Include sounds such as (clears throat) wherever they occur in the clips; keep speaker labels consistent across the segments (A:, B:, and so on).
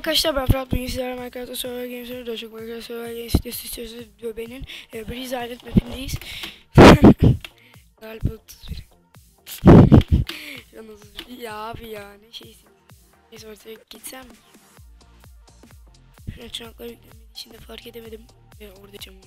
A: arkadaşlar ben Fırat bugün sizlerle Minecraft'ta Survival Games'e daha çok Minecraft Survival Games sitesi sitesi Göbe'nin e, Breeze Island mapindeyiz. (laughs) Galiba 31. (laughs) Yalnız ya abi ya ne şeysin. Neyse ortaya gitsem mi? Şu an çanaklar yüklenmediği için de fark edemedim. Ve orada camı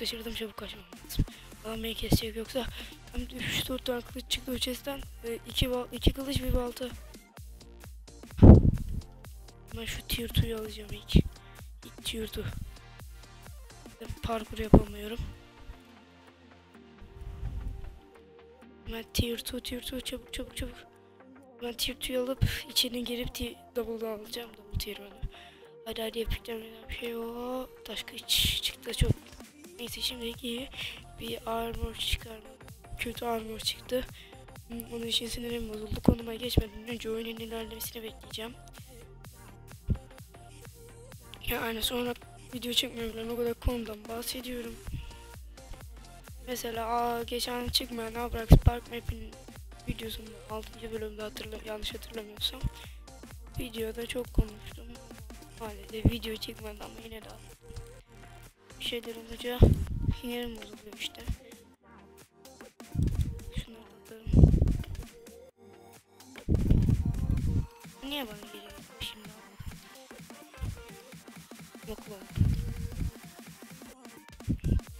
A: kaçırdım. Çabuk kaçmam lazım. Adam beni kesecek yoksa hem de 3-4 tane kılıç çıktı chest'ten. 2 bal iki kılıç bir balta. Ben şu tier 2'yu alacağım ilk. İlk tier 2. Ben parkur yapamıyorum. Ben tier 2 tier 2 çabuk çabuk çabuk. Ben tier 2'yu alıp içine girip double'dan alacağım double tier 1'ı. Hadi hadi yapacağım bir şey o. Taş çıktı çok. Neyse şimdilik iyi. Bir armor çıkarma. Kötü armor çıktı. Hmm, Onun için sinirim bozuldu. Konuma geçmeden önce oyunun ilerlemesini bekleyeceğim. Yani sonra video çekmiyorum. O kadar konudan bahsediyorum. Mesela aa, geçen çıkmayan Abrax Park Map'in videosunda 6. bölümde hatırla yanlış hatırlamıyorsam videoda çok konuştum. Maalesef video çekmedi ama yine de bir şeyler olunca sinirim bozuluyor işte. Şunları atalım. Niye bana geliyor şimdi? Yok lan.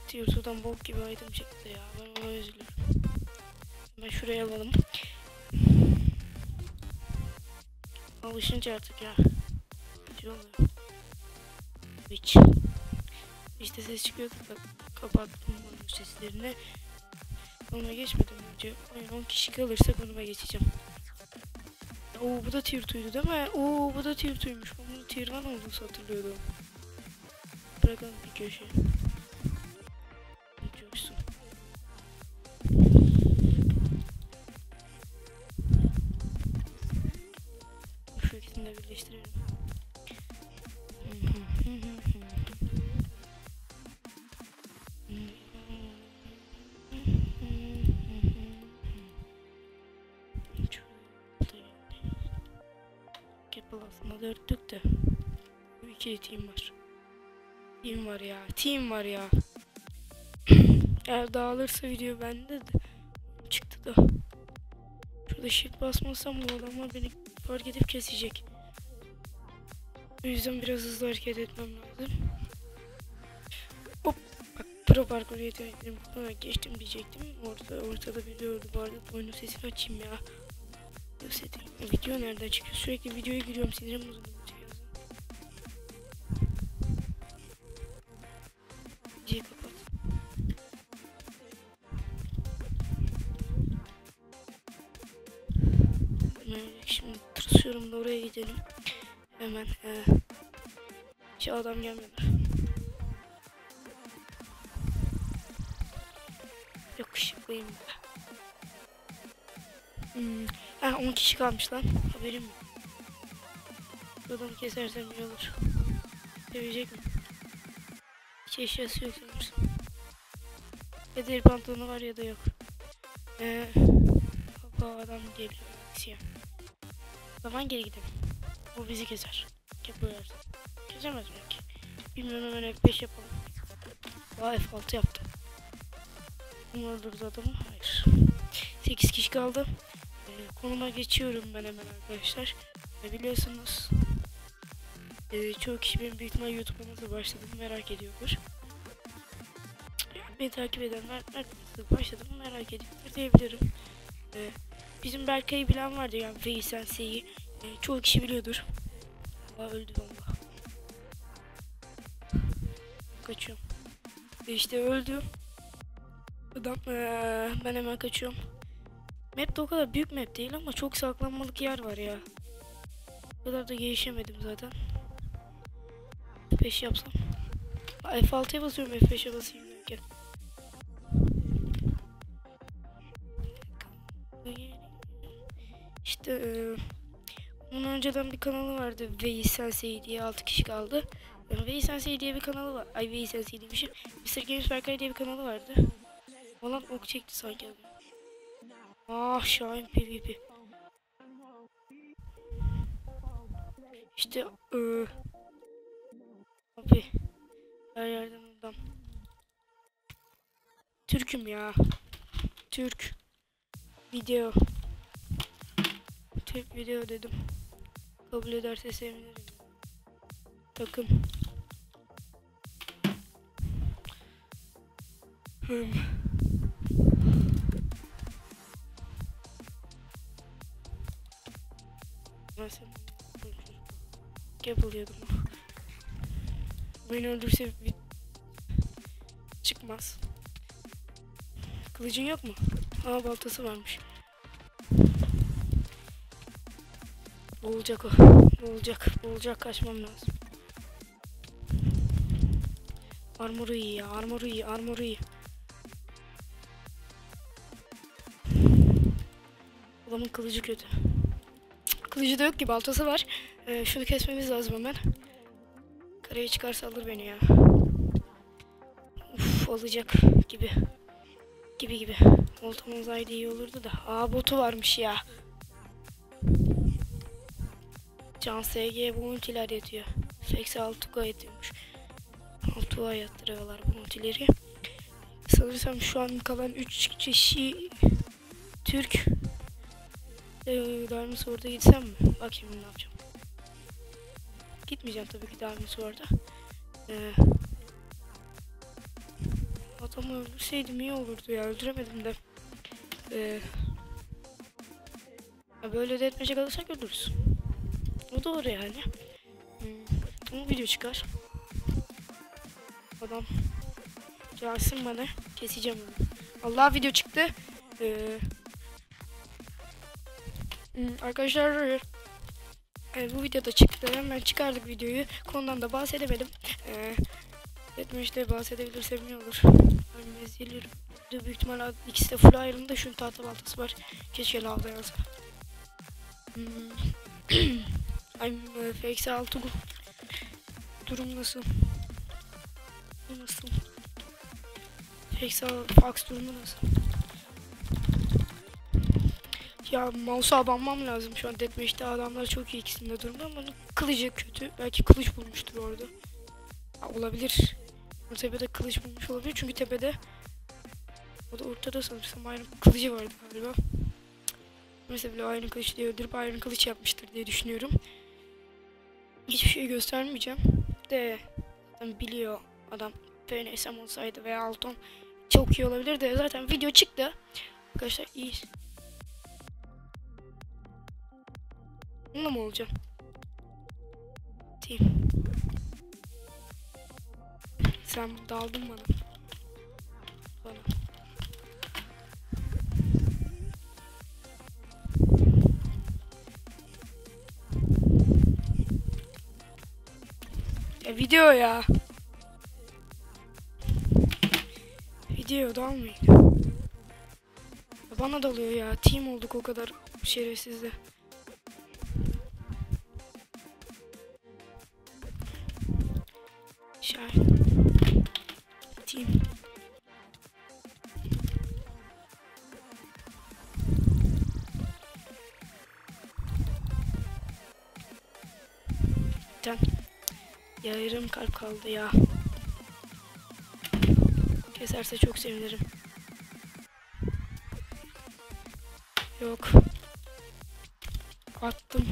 A: Tiyursu'dan bok gibi item çıktı ya. Ben ona üzülüyorum. Ben şuraya alalım. Alışınca artık ya. Kötü oluyor. Hiç. İşte ses çıkıyordu da kapattım onun seslerini. Konuma geçmeden önce oyun 10 kişi kalırsa konuma geçeceğim. Oo bu da tier 2'ydu değil mi? Oo bu da tier 2'ymuş. Ben bunu tier 1 olduğunu hatırlıyordum. Bırakalım bir köşe. De. Bu iki team var. Team var ya. Team var ya. (clears throat) Eğer dağılırsa video bende de çıktı da. Şurada shift basmazsam bu adamlar beni fark edip kesecek. O yüzden biraz hızlı hareket etmem lazım. Hop. Bak pro parkur yeteneklerim geçtim diyecektim. Orada ortada biliyordu bu arada. Oyunun sesini açayım ya. Seti. Video nereden çıkıyor? Sürekli videoya giriyorum. Sinirim bozuldu. Videoyu Şimdi tırsıyorum da oraya gidelim. Hemen. Ee, şu adam gelmedi. Yakışıklıyım be. Hmm. Ha 10 kişi kalmış lan. Haberim yok. Bu Adamı kesersem iyi olur. Sevecek mi? Hiç eşyası yok sanırsam. Ya deri pantolonu var ya da yok. Ee, baba adam geliyor. Siyah. Zaman geri gidelim. O bizi keser. Yapıyor. Kesemez belki. Bilmiyorum hemen F5 yapalım. Aa F6 yaptım. Bunu öldürdü adamı. Hayır. 8 kişi kaldı. Konuma geçiyorum ben hemen arkadaşlar. Ve biliyorsunuz ee, çoğu kişi benim büyük ihtimal YouTube'a nasıl başladığımı merak ediyordur. Beni takip edenler nasıl başladığımı merak ediyordur diyebilirim. Ee, bizim Berkay'ı bilen vardı yani Veys Sensei'yi. Ee, çoğu kişi biliyordur. Aa öldü valla. Kaçıyorum. Ve işte öldü. Adam ee, ben hemen kaçıyorum. Map de o kadar büyük map değil ama çok saklanmalık yer var ya. O kadar da gelişemedim zaten. F5 yapsam. Aa, F6'ya basıyorum F5'e basayım derken. İşte e, onun önceden bir kanalı vardı Veys Sensei diye 6 kişi kaldı. Veys Sensei diye bir kanalı var. Ay Veys Sensei demişim. Mr. Games Berkay diye bir kanalı vardı. Falan ok çekti sanki. Ah Şahin PvP. İşte ıı, abi her yerden adam. Türk'üm ya. Türk. Video. Türk video dedim. Kabul ederse sevinirim. Takım. Hmm. Mesela yapılıyordum. Beni öldürse bir çıkmaz. Kılıcın yok mu? Aa baltası varmış. Boğulacak o. Boğulacak. Boğulacak kaçmam lazım. Armoru iyi ya. Armoru iyi. Armoru iyi. Adamın kılıcı kötü. Kılıcı da yok ki baltası var. Ee, şunu kesmemiz lazım hemen. Karaya çıkarsa alır beni ya. Uf alacak gibi. Gibi gibi. Voltam olsaydı iyi olurdu da. Aa botu varmış ya. Can SG bu ultiler yatıyor. 86 gayet yatıyormuş. 6 yattırıyorlar bu ultileri. Sanırsam şu an kalan 3 kişi Türk. Ee, Darmus orada gitsem mi? Bakayım ne yapacağım. Gitmeyeceğim tabii ki Darmus orada. Ee, adamı öldürseydim iyi olurdu ya. Öldüremedim de. Ee, ya böyle de etmece kalırsak öldürürüz. O doğru yani. Hmm. Ama video çıkar. Adam gelsin bana. Keseceğim onu. Allah video çıktı. Ee, arkadaşlar e, bu videoda çıktı. Hemen çıkardık videoyu. Konudan da bahsedemedim. Ee, Deathmatch'te bahsedebilirsem iyi olur. Ben. Büyük ihtimalle ikisi de full ayrımda. Şunun tahta baltası var. Keşke lavda yazsa. Hmm. Uh, eksi 6 gu- Durum nasıl? Bu nasıl? Eksi fax durumu nasıl? Ya mouse'a abanmam lazım şu an deathmatch'te adamlar çok iyi ikisinde durumda ama onun kılıcı kötü. Belki kılıç bulmuştur orada. Ha, olabilir. O tepede kılıç bulmuş olabilir çünkü tepede o da ortada sanırsam aynı kılıcı vardı galiba. Mesela bile kılıç diye öldürüp aynı kılıç yapmıştır diye düşünüyorum. Hiçbir şey göstermeyeceğim. De zaten biliyor adam PNSM olsaydı veya Alton çok iyi olabilir de zaten video çıktı. Arkadaşlar iyi. Bununla mı olacağım? Team. Sen daldın bana. Bana. Ya video ya. Video dalmayın. Bana dalıyor ya. Team olduk o kadar şerefsizle. Şahin. Team. Ten. Ya yarım kalp kaldı ya. Keserse çok sevinirim. Yok. Attım.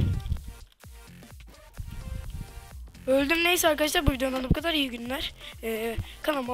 A: Öldüm neyse arkadaşlar bu videodan bu kadar iyi günler. Ee, kanalıma